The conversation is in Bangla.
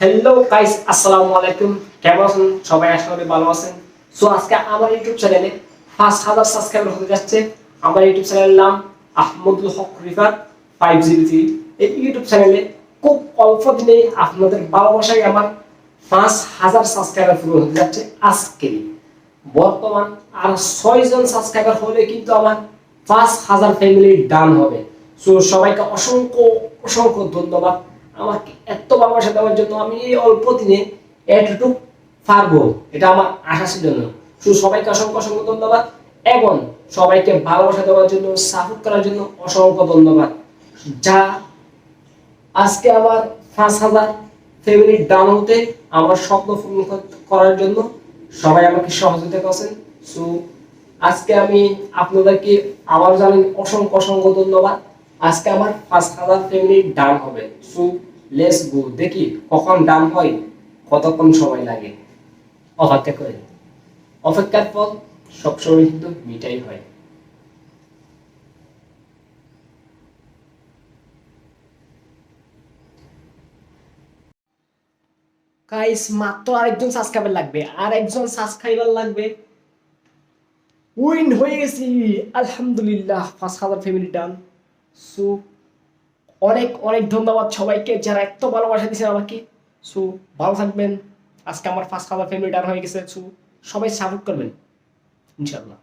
হ্যালো গাইস আসসালামু আলাইকুম। কেমন আছেন? সবাই আশা করি ভালো আছেন। সো আজকে আমার ইউটিউব চ্যানেলে পাঁচ হাজার সাবস্ক্রাইবার হতে যাচ্ছে। আমার ইউটিউব চ্যানেলের নাম আহমদুল হক রিফার ফাইভ জিরো থ্রি এই ইউটিউব চ্যানেলে খুব অল্প দিনে আপনাদের ভালোবাসায় আমার পাঁচ হাজার সাবস্ক্রাইবার পুরো হতে যাচ্ছে আজকে। বর্তমান আর ছয়জন সাবস্ক্রাইবার হলে কিন্তু আমার পাঁচ হাজার ফ্যামিলি ডান হবে। সো সবাইকে অসংখ্য অসংখ্য ধন্যবাদ। আমাকে এত ভালোবাসা দেওয়ার জন্য আমি এই অল্প দিনে এতটুকু পারব। এটা আমার আশা ছিল না। সো সবাইকে অসংখ্য অসংখ্য ধন্যবাদ এবং সবাইকে ভালোবাসা দেওয়ার জন্য সাপোর্ট করার জন্য অসংখ্য ধন্যবাদ। যা আজকে আমার পাঁচ হাজার ফ্যামিলির ডান হতে আমার স্বপ্ন পূরণ কর- করার জন্য সবাই আমাকে সহযোগিতা করছেন। সো আজকে আমি আপনাদেরকে আবার জানেন অসংখ্য অসংখ্য ধন্যবাদ। আজকে আমার পাঁচ হাজার ফ্যামিলির ডান হবে। সো লেটস গো দেখি কখন ডান হয়, কতক্ষণ সময় লাগে। অপেক্ষা করে। অপেক্ষার ফল সবসময় কিন্তু মিটাই হয়। গাইস মাত্র আরেকজন সাবস্ক্রাইবার লাগবে। আর একজন সাবস্ক্রাইবার লাগবে। উইন হয়ে গেছি। আলহামদুলিল্লাহ, পাঁচ হাজার ফ্যামিলি ডান সো অনেক অনেক ধন্যবাদ সবাইকে যারা এত ভালোবাসা দিয়েছেন আমাকে। সো, ভালো থাকবেন। আজকে আমার ফার্স্ট কালার ফ্যামিলি ডান হয়ে গেছে। সো, সবাই সাপোর্ট করবেন। ইনশাল্লাহ